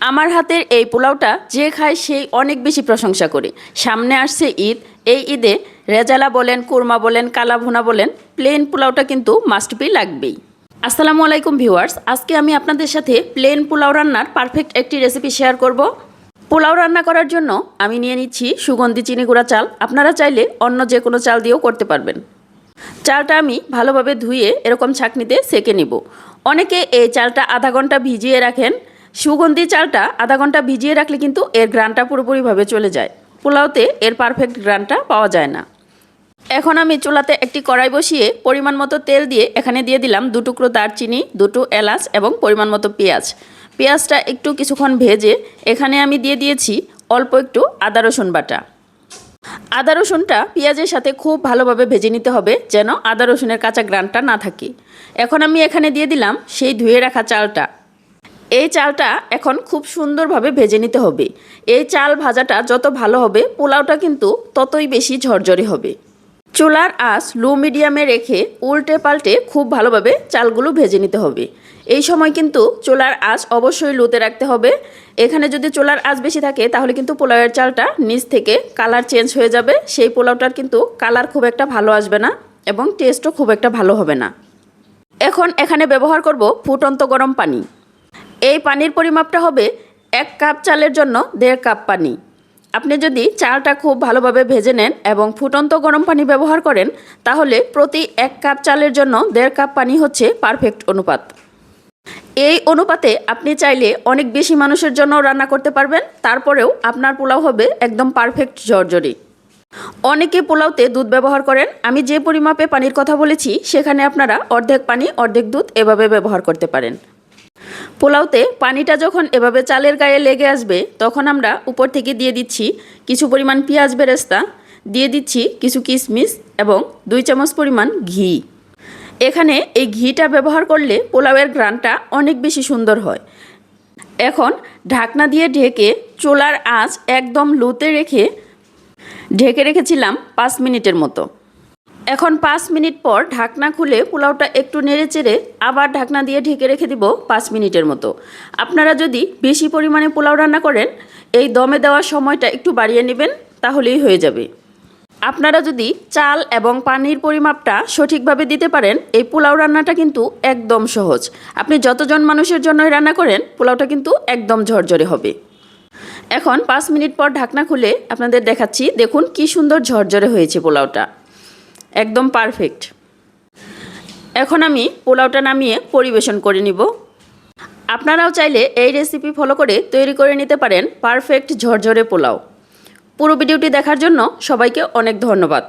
আমার হাতের এই পোলাওটা যে খায় সেই অনেক বেশি প্রশংসা করে। সামনে আসছে ঈদ, এই ঈদে রেজালা বলেন, কুরমা বলেন কালা ভুনা বলেন প্লেন পোলাওটা কিন্তু মাস্ট বি লাগবেই। আসসালামু আলাইকুম ভিউয়ার্স, আজকে আমি আপনাদের সাথে প্লেন পোলাও রান্নার পারফেক্ট একটি রেসিপি শেয়ার করব। পোলাও রান্না করার জন্য আমি নিয়ে নিচ্ছি সুগন্ধি চিনি গুঁড়া চাল। আপনারা চাইলে অন্য যে কোনো চাল দিয়েও করতে পারবেন। চালটা আমি ভালোভাবে ধুয়ে এরকম ছাঁকনিতে সেকে নিব। অনেকে এই চালটা আধা ঘণ্টা ভিজিয়ে রাখেন সুগন্ধি চালটা আধা ঘণ্টা ভিজিয়ে রাখলে কিন্তু এর গ্রানটা পুরোপুরিভাবে চলে যায়। পোলাওতে এর পারফেক্ট গ্রানটা পাওয়া যায় না। এখন আমি চুলাতে একটি কড়াই বসিয়ে পরিমাণ মতো তেল দিয়ে এখানে দিয়ে দিলাম দু টুকরো দারচিনি, দুটো এলাচ এবং পরিমাণ মতো পেঁয়াজ। পেঁয়াজটা একটু কিছুক্ষণ ভেজে এখানে আমি দিয়ে দিয়েছি অল্প একটু আদা রসুন বাটা। আদা রসুনটা পেঁয়াজের সাথে খুব ভালোভাবে ভেজে নিতে হবে যেন আদা রসুনের কাঁচা গ্রানটা না থাকে। এখন আমি এখানে দিয়ে দিলাম সেই ধুয়ে রাখা চালটা। এই চালটা এখন খুব সুন্দরভাবে ভেজে নিতে হবে। এই চাল ভাজাটা যত ভালো হবে, পোলাওটা কিন্তু ততই বেশি ঝরঝরে হবে। চুলার আঁচ লো মিডিয়ামে রেখে উল্টে পাল্টে খুব ভালোভাবে চালগুলো ভেজে নিতে হবে। এই সময় কিন্তু চুলার আঁচ অবশ্যই লোতে রাখতে হবে। এখানে যদি চুলার আঁচ বেশি থাকে, তাহলে কিন্তু পোলাওয়ের চালটা নিচ থেকে কালার চেঞ্জ হয়ে যাবে। সেই পোলাওটার কিন্তু কালার খুব একটা ভালো আসবে না এবং টেস্টও খুব একটা ভালো হবে না। এখন এখানে ব্যবহার করব ফুটন্ত গরম পানি। এই পানির পরিমাপটা হবে এক কাপ চালের জন্য দেড় কাপ পানি। আপনি যদি চালটা খুব ভালোভাবে ভেজে নেন এবং ফুটন্ত গরম পানি ব্যবহার করেন, তাহলে প্রতি এক কাপ চালের জন্য দেড় কাপ পানি হচ্ছে পারফেক্ট অনুপাত। এই অনুপাতে আপনি চাইলে অনেক বেশি মানুষের জন্য রান্না করতে পারবেন, তারপরেও আপনার পোলাও হবে একদম পারফেক্ট জর্জরি অনেকে পোলাওতে দুধ ব্যবহার করেন, আমি যে পরিমাপে পানির কথা বলেছি, সেখানে আপনারা অর্ধেক পানি, অর্ধেক দুধ এভাবে ব্যবহার করতে পারেন। পোলাওতে পানিটা যখন এভাবে চালের গায়ে লেগে আসবে, তখন আমরা উপর থেকে দিয়ে দিচ্ছি কিছু পরিমাণ পেঁয়াজ বেরেস্তা, দিয়ে দিচ্ছি কিছু কিশমিশ এবং দুই চামচ পরিমাণ ঘি। এখানে এই ঘিটা ব্যবহার করলে পোলাওয়ের গ্রানটা অনেক বেশি সুন্দর হয়। এখন ঢাকনা দিয়ে ঢেকে চোলার আঁচ একদম লোতে রেখে ঢেকে রেখেছিলাম পাঁচ মিনিটের মতো। এখন পাঁচ মিনিট পর ঢাকনা খুলে পোলাওটা একটু নেড়ে চেড়ে আবার ঢাকনা দিয়ে ঢেকে রেখে দিব পাঁচ মিনিটের মতো। আপনারা যদি বেশি পরিমাণে পোলাও রান্না করেন, এই দমে দেওয়ার সময়টা একটু বাড়িয়ে নেবেন, তাহলেই হয়ে যাবে। আপনারা যদি চাল এবং পানির পরিমাপটা সঠিকভাবে দিতে পারেন, এই পোলাও রান্নাটা কিন্তু একদম সহজ। আপনি যতজন মানুষের জন্যই রান্না করেন, পোলাওটা কিন্তু একদম ঝরঝরে হবে। এখন পাঁচ মিনিট পর ঢাকনা খুলে আপনাদের দেখাচ্ছি, দেখুন কি সুন্দর ঝরঝরে হয়েছে পোলাওটা। একদম পারফেক্ট এখন আমি পোলাওটা নামিয়ে পরিবেশন করে নিব। আপনারাও চাইলে এই রেসিপি ফলো করে তৈরি করে নিতে পারেন পারফেক্ট ঝরঝরে পোলাও। পুরো ভিডিওটি দেখার জন্য সবাইকে অনেক ধন্যবাদ।